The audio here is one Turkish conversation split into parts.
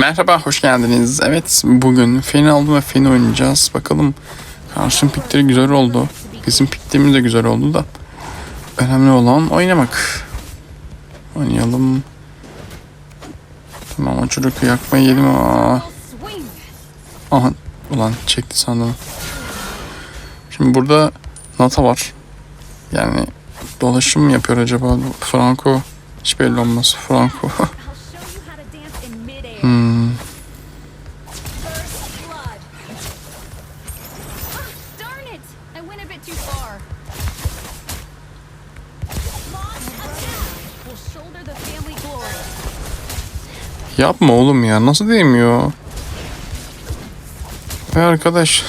Merhaba, hoş geldiniz. Evet, bugün Feni aldım ve Feni oynayacağız. Bakalım karşının pikleri güzel oldu. Bizim piklerimiz de güzel oldu da. Önemli olan oynamak. Oynayalım. Tamam, o çocuk yakmayı yedim ama. Aha, ulan çekti sandım. Şimdi burada Nata var. Yani dolaşım mı yapıyor acaba? Franco hiç belli olmaz. Franco. Yapma oğlum ya. Nasıl değmiyor? Ve arkadaş.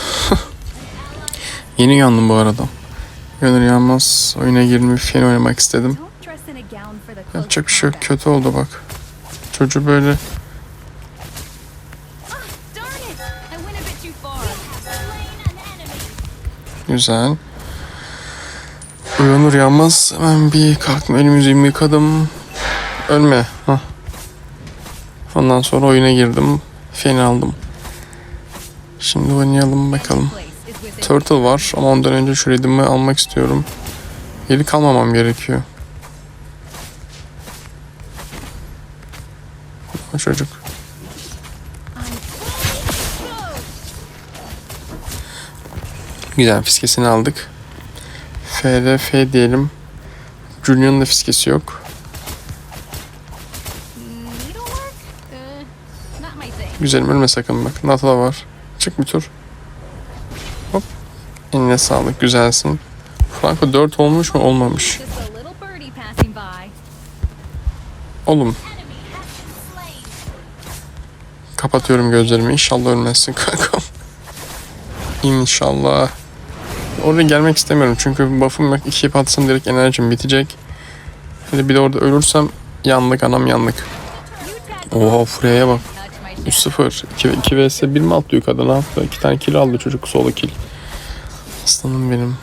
Yeni yandım bu arada. Gönül yanmaz. Oyuna girme fen oynamak istedim. Yapacak bir şey yok. Kötü oldu bak. Çocuğu böyle güzel. Uyanır yanmaz hemen bir kalktım elimi yüzümü yıkadım. Ölme. Hah. Ondan sonra oyuna girdim. Feni aldım. Şimdi oynayalım bakalım. Turtle var ama ondan önce şu redeem'i almak istiyorum. Geri kalmamam gerekiyor. O çocuk. Güzel fiskesini aldık. FRF diyelim. Julian'ın da fiskesi yok. Güzelim ölme sakın bak. Nata da var. Çık bir tur. Hop. Eline sağlık. Güzelsin. Franco 4 olmuş mu? Olmamış. Oğlum. Kapatıyorum gözlerimi. İnşallah ölmezsin kanka. İnşallah. Oraya gelmek istemiyorum çünkü buff'ım yok. İki ip atsam direkt enerjim bitecek. Hadi bir de orada ölürsem yandık anam yandık. Oha Freya bak. touch my shadow. 3-0. 2, 2 vs 1 mi atlıyor kadın ne yaptı? 2 tane kill aldı çocuk solo kill. Aslanım benim.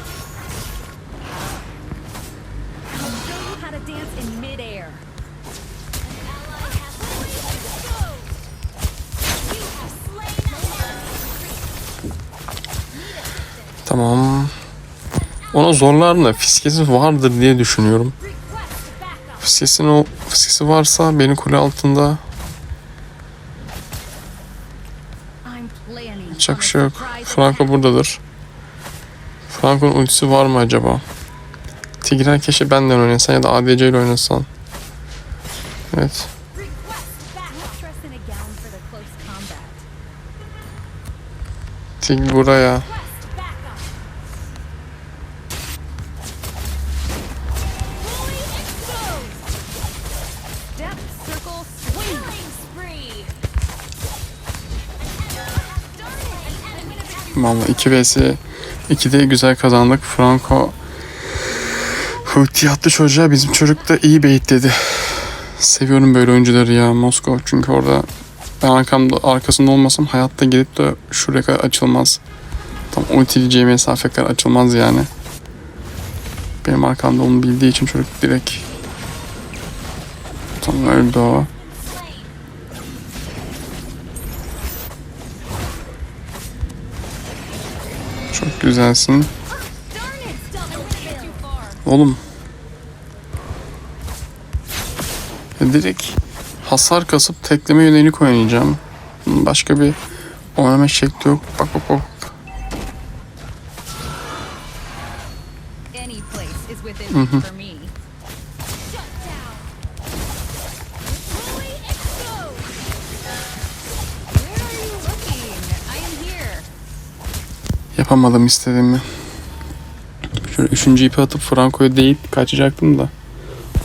Tamam. Ona zorlar da fiskesi vardır diye düşünüyorum. Fiskesinin o fiskesi varsa beni kule altında yapacak şey yok. Franco buradadır. Franco'nun ultisi var mı acaba? Tigrer keşke benden oynasan ya da ADC ile oynasan. Evet. Don't dress Vallahi 2 vs 2'de güzel kazandık. Franco ulti attı çocuğa. Bizim çocuk da iyi baitledi. Seviyorum böyle oyuncuları ya Moskova. Çünkü orada ben arkamda arkasında olmasam hayatta gidip de şuraya kadar açılmaz. Tam ultileyeceği mesafe kadar açılmaz yani. Benim arkamda onu bildiği için çocuk direkt tam öldü o. güzelsin. Oğlum. Ya direkt hasar kasıp tekleme yönelik oynayacağım. Başka bir oynama şekli yok. Bak bak bak. Any place Yapamadım istediğimi. Şöyle üçüncü ipi atıp Franco'ya değip kaçacaktım da.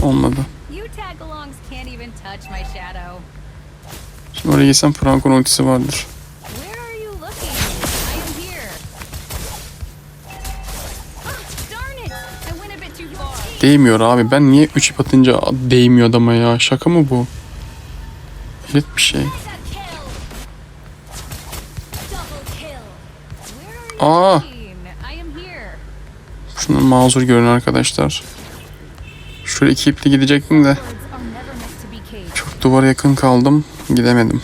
Olmadı. Şimdi oraya gitsem Franco'nun ultisi vardır. Ah. Değmiyor abi. Ben niye üç ip atınca değmiyor adama ya? Şaka mı bu? Hayret bir şey. Aa. Şundan mazur görün arkadaşlar. Şöyle iki ipli gidecektim de. Çok duvara yakın kaldım. Gidemedim.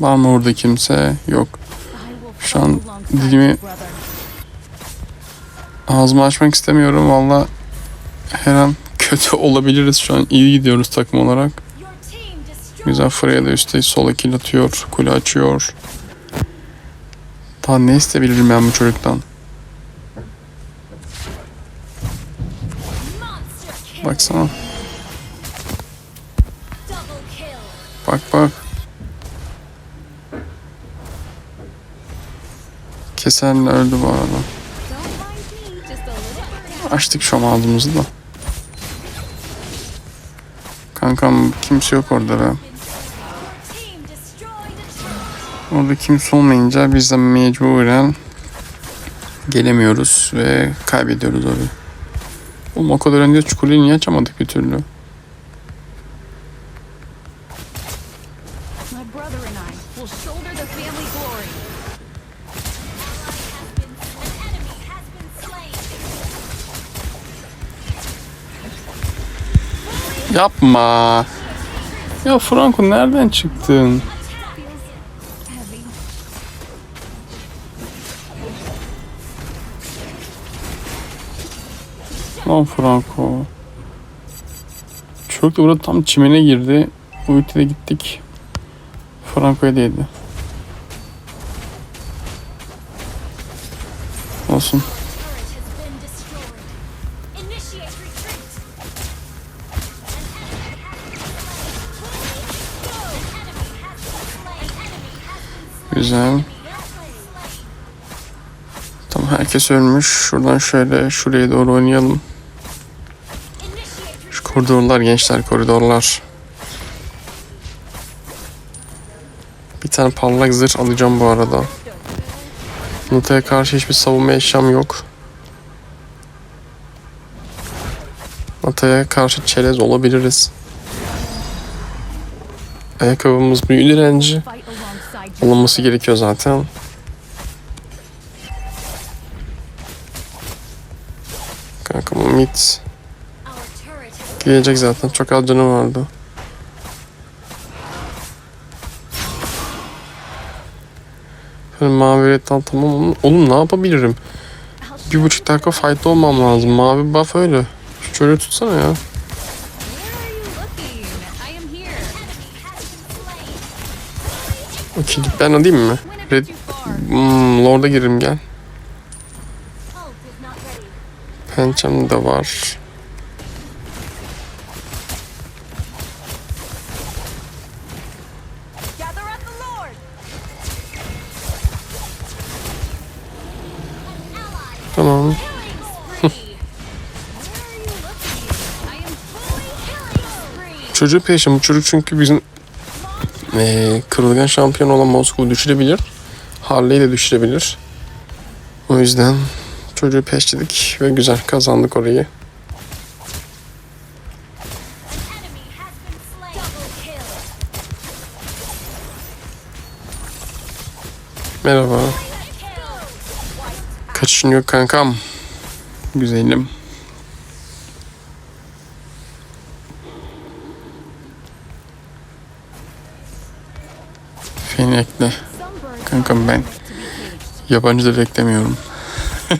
Var mı orada kimse? Yok. Şu an dilimi ağzımı açmak istemiyorum. Valla her an kötü olabiliriz. Şu an iyi gidiyoruz takım olarak. Güzel Freya da üstte sola kill atıyor. Kule açıyor. Daha ne isteyebilirim ben bu çocuktan? Baksana. Bak bak. Kesenle öldü bu arada. Açtık şu ağzımızı da. Kankam kimse yok orada be. Orada kimse olmayınca biz de mecburen gelemiyoruz ve kaybediyoruz orayı. Oğlum o kadar önce çukurluğu niye açamadık bir türlü? Yapma. Ya Franco nereden çıktın? Lan Franco. Çocuk da burada tam çimene girdi. Ulti'de gittik. Franco'ya değdi. Olsun. Güzel. Tamam herkes ölmüş. Şuradan şöyle şuraya doğru oynayalım. Koridorlar gençler koridorlar. Bir tane parlak zırh alacağım bu arada. Nuta'ya karşı hiçbir savunma eşyam yok. Nata'ya karşı çerez olabiliriz. Ayakkabımız büyü direnci. Alınması gerekiyor zaten. Kanka bu has gelecek zaten. Çok az canı vardı. Şöyle mavi red al tamam oğlum. Ne yapabilirim? Bir buçuk dakika fight olmam lazım. Mavi buff öyle. Şu çocuğu tutsana ya. Okey ben alayım mı? Red, hmm, Lord'a girelim gel. Pençem de var. Çocuğu peşim. Bu çocuk çünkü bizim eee kırılgan şampiyon olan Moskova düşürebilir. Harley'i de düşürebilir. O yüzden çocuğu peşledik ve güzel kazandık orayı. Merhaba. Kaçışın yok kankam. Güzelim. Feni ekle. Kankam ben yabancı da beklemiyorum.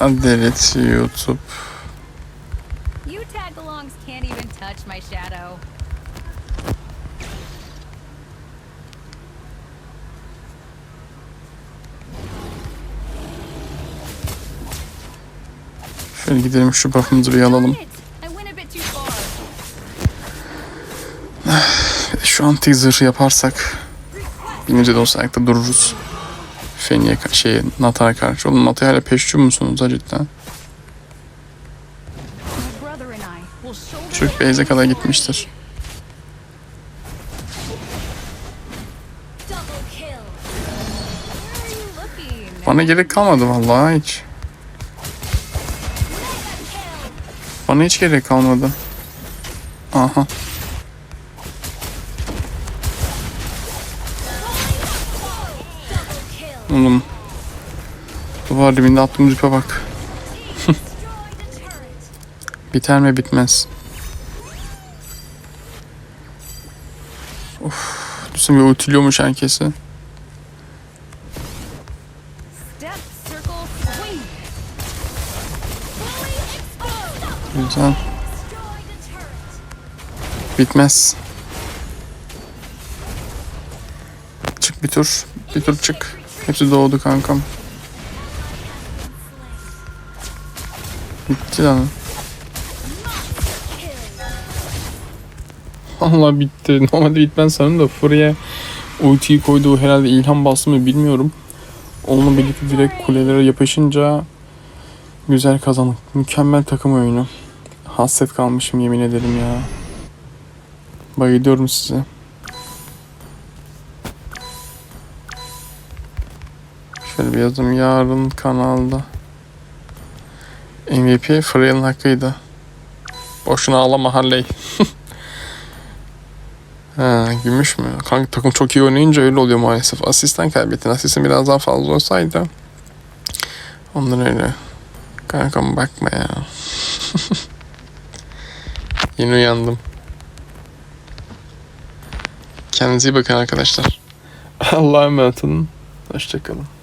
Adalet YouTube. You tag-alongs can't even touch my shadow. Şöyle gidelim şu buff'ımızı bir alalım. Şu an teaser yaparsak birinci de olsa ayakta dururuz. Feni'ye ka- şey Nata'ya karşı. Oğlum Nata'ya hala peşçi musunuz ha cidden? The base'e kadar gitmiştir. Bana gerek kalmadı vallahi hiç. Bana hiç gerek kalmadı. Aha. Oğlum. Duvar dibinde attığımız ipe bak. Biter mi bitmez. Üstüne bir ultiliyormuş herkesi. Güzel. Bitmez. Çık bir tur. Bir tur çık. Hepsi doğdu kankam. Bitti lan. Allah bitti. Normalde bitmez sanırım da Furya ultiyi koyduğu herhalde ilham bastı mı bilmiyorum. Onunla birlikte direkt kulelere yapışınca güzel kazandık. Mükemmel takım oyunu. Hasret kalmışım yemin ederim ya. Bayılıyorum size. Şöyle bir yazım yarın kanalda. MVP Freel'in hakkıydı. Boşuna ağlama Harley. ha, gümüş mü? Kanka takım çok iyi oynayınca öyle oluyor maalesef. Asistan kaybettin. Asistin biraz daha fazla olsaydı. Ondan öyle. Kankam bakma ya. Yeni uyandım. Kendinize iyi bakın arkadaşlar. Allah'a emanet olun. Hoşçakalın.